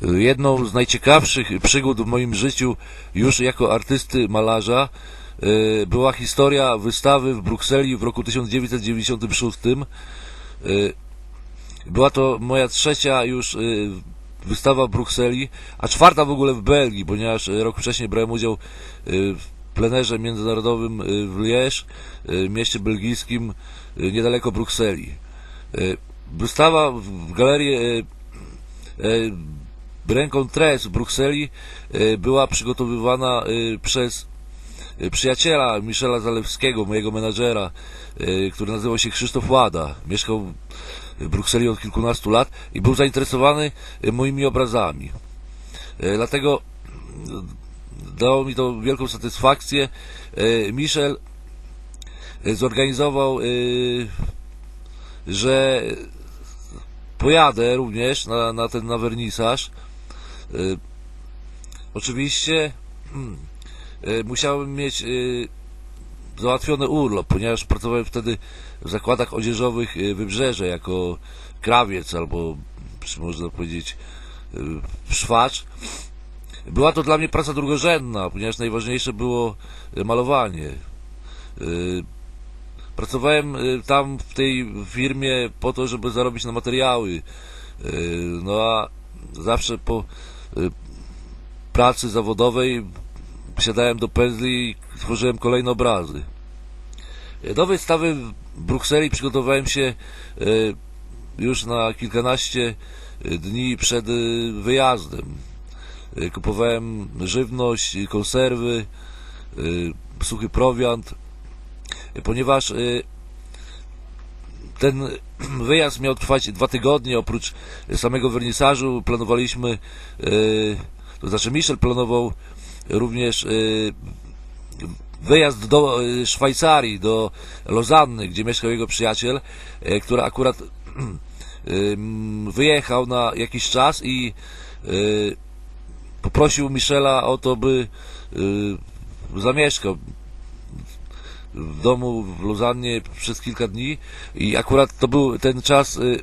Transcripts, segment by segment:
Jedną z najciekawszych przygód w moim życiu już jako artysty malarza y, była historia wystawy w Brukseli w roku 1996. Y, Była to moja trzecia już y, wystawa w Brukseli, a czwarta w ogóle w Belgii, ponieważ rok wcześniej brałem udział w plenerze międzynarodowym w Liège, mieście belgijskim niedaleko Brukseli. Wystawa w galerii y, y, ręką Tres w Brukseli y, była przygotowywana y, przez y, przyjaciela Michela Zalewskiego, mojego menadżera, który nazywał się Krzysztof Łada. Mieszkał w Brukseli od kilkunastu lat i był zainteresowany moimi obrazami. Dlatego dało mi to wielką satysfakcję. Michel zorganizował, że pojadę również na, na ten na wernisaż. Y, oczywiście y, musiałem mieć y, załatwiony urlop, ponieważ pracowałem wtedy w zakładach odzieżowych Wybrzeże jako krawiec albo można powiedzieć szwacz. Była to dla mnie praca drugorzędna, ponieważ najważniejsze było malowanie. Pracowałem tam w tej firmie po to, żeby zarobić na materiały. No a zawsze po pracy zawodowej siadałem do pędzli i tworzyłem kolejne obrazy. Y, Do wystawy w Brukseli przygotowałem się y, już na kilkanaście y, dni przed y, wyjazdem. Y, Kupowałem żywność, y, konserwy, y, suchy prowiant, y, ponieważ y, ten wyjazd miał trwać dwa tygodnie. Oprócz samego wernisażu planowaliśmy, y, to znaczy Michel planował również y, wyjazd do y, Szwajcarii, do Lozanny, gdzie mieszkał jego przyjaciel, który akurat wyjechał na jakiś czas i poprosił Michela o to, by zamieszkał w domu w Lozannie przez kilka dni i akurat to był ten czas y,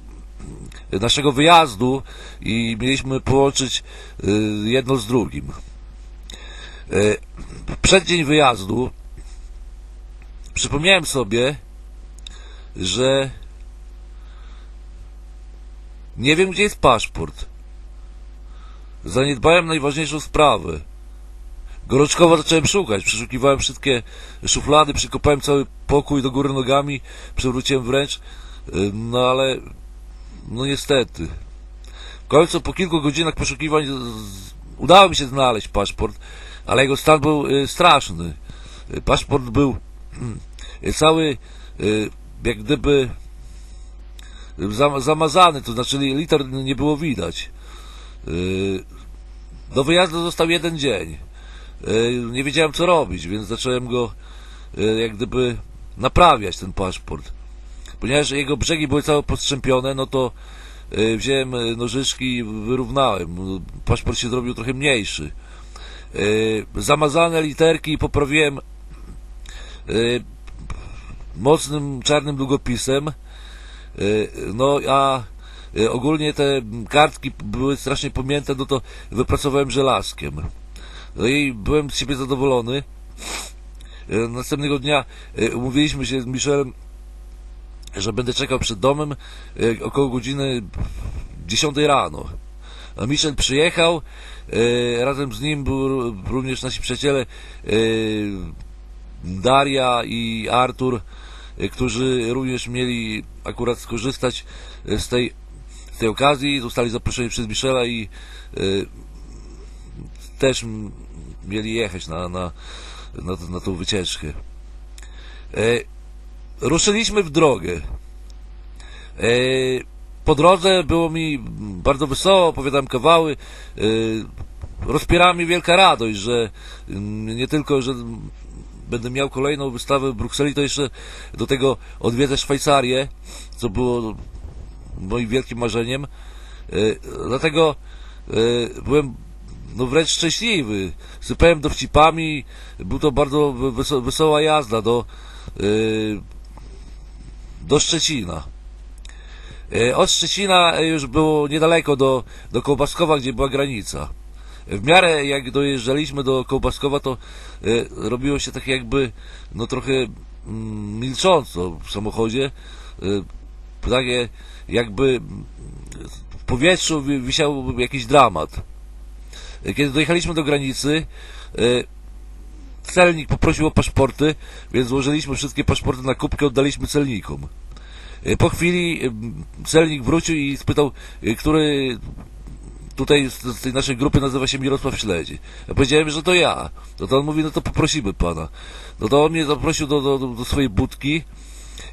naszego wyjazdu i mieliśmy połączyć y, jedno z drugim. Y, przeddzień wyjazdu przypomniałem sobie, że nie wiem gdzie jest paszport. Zaniedbałem najważniejszą sprawę. Gorączkowo zacząłem szukać. Przeszukiwałem wszystkie szuflady, przykopałem cały pokój do góry nogami, przewróciłem wręcz. No ale, no niestety. W końcu po kilku godzinach poszukiwań udało mi się znaleźć paszport, ale jego stan był y, straszny. Y, Paszport był y, cały, jak gdyby zam- zamazany, to znaczy liter nie było widać. Do wyjazdu został jeden dzień. E, nie wiedziałem co robić, więc zacząłem go e, jak gdyby naprawiać ten paszport. Ponieważ jego brzegi były całe postrzępione, no to e, wziąłem nożyczki i wyrównałem. No, Paszport się zrobił trochę mniejszy. Zamazane literki poprawiłem mocnym czarnym długopisem. No a ogólnie te kartki były strasznie pomięte, no to wypracowałem żelazkiem. No i byłem z siebie zadowolony. E, Następnego dnia e, umówiliśmy się z Michelem, że będę czekał przed domem e, około godziny 10 rano. Michel przyjechał, razem z nim był również nasi przyjaciele Daria i Artur, którzy również mieli akurat skorzystać z tej, z tej okazji. Zostali zaproszeni przez Michela i też mieli jechać na, na, na, na tą wycieczkę. E, ruszyliśmy w drogę. E, po drodze było mi bardzo wesoło, opowiadałem kawały. E, rozpierała mnie wielka radość, że nie tylko, że będę miał kolejną wystawę w Brukseli, to jeszcze do tego odwiedzę Szwajcarię, co było moim wielkim marzeniem. E, dlatego e, byłem no wręcz szczęśliwy. Sypałem dowcipami, był to bardzo weso- wesoła jazda do, yy, do Szczecina. E, Od Szczecina e, już było niedaleko do, do Kołbaskowa, gdzie była granica. W miarę jak dojeżdżaliśmy do Kołbaskowa, to e, robiło się tak jakby, no trochę mm, milcząco w samochodzie. Takie jakby w powietrzu wi- wisiał jakiś dramat. E, Kiedy dojechaliśmy do granicy, e, celnik poprosił o paszporty, więc złożyliśmy wszystkie paszporty na kubkę, oddaliśmy celnikom. E, Po chwili em, celnik wrócił i spytał, e, który tutaj z, tej naszej grupy nazywa się Mirosław Śledzi. Ja powiedziałem, że to ja. No to on mówi, no to poprosimy pana. No to on mnie zaprosił do, do, do swojej budki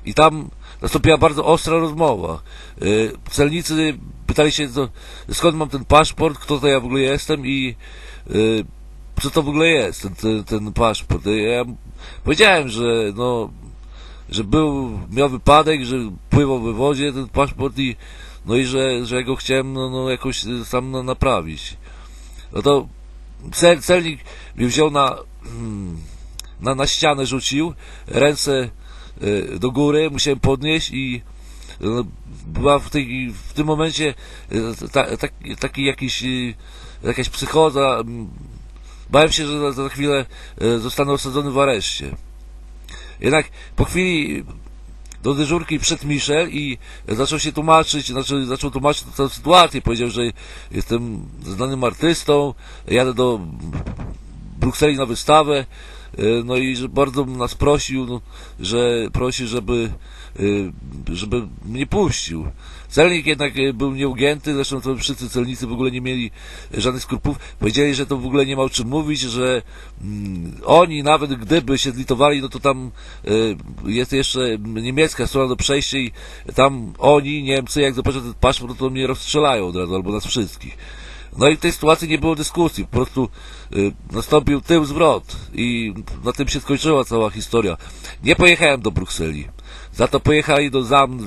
i tam nastąpiła bardzo ostra rozmowa. E, Celnicy pytali się, skąd mam ten paszport, kto to ja w ogóle jestem i e, co to w ogóle jest, ten, ten, ten paszport. E, Ja powiedziałem, że no, że był, miał wypadek, że pływał we wodzie ten paszport i no i że, że go chciałem no, no jakoś y, sam no, naprawić. No to cel, celnik mnie wziął na, na, na ścianę rzucił, ręce y, do góry, musiałem podnieść i no, była w, tej, w tym momencie y, ta, tak, taki jakiś, y, jakaś psychoza. Bałem się, że za, za chwilę y, zostanę osadzony w areszcie. Jednak po chwili do dyżurki przed Michel i zaczął się tłumaczyć, znaczy zaczął tłumaczyć tę sytuację. Powiedział, że jestem znanym artystą, jadę do Brukseli na wystawę, e, no i że bardzo nas prosił, no, że prosi, żeby, e, żeby mnie puścił. Celnik jednak e, był nieugięty, zresztą to wszyscy celnicy w ogóle nie mieli żadnych skrupów. Powiedzieli, że to w ogóle nie ma o czym mówić, że mm, oni nawet gdyby się zlitowali, no to tam e, jest jeszcze niemiecka strona do przejścia i tam oni, Niemcy, jak zobaczą ten paszport, to mnie rozstrzelają od razu, albo nas wszystkich. No i w tej sytuacji nie było dyskusji, po prostu y, nastąpił tył zwrot i na tym się skończyła cała historia. Nie pojechałem do Brukseli, za to pojechali do Zam, za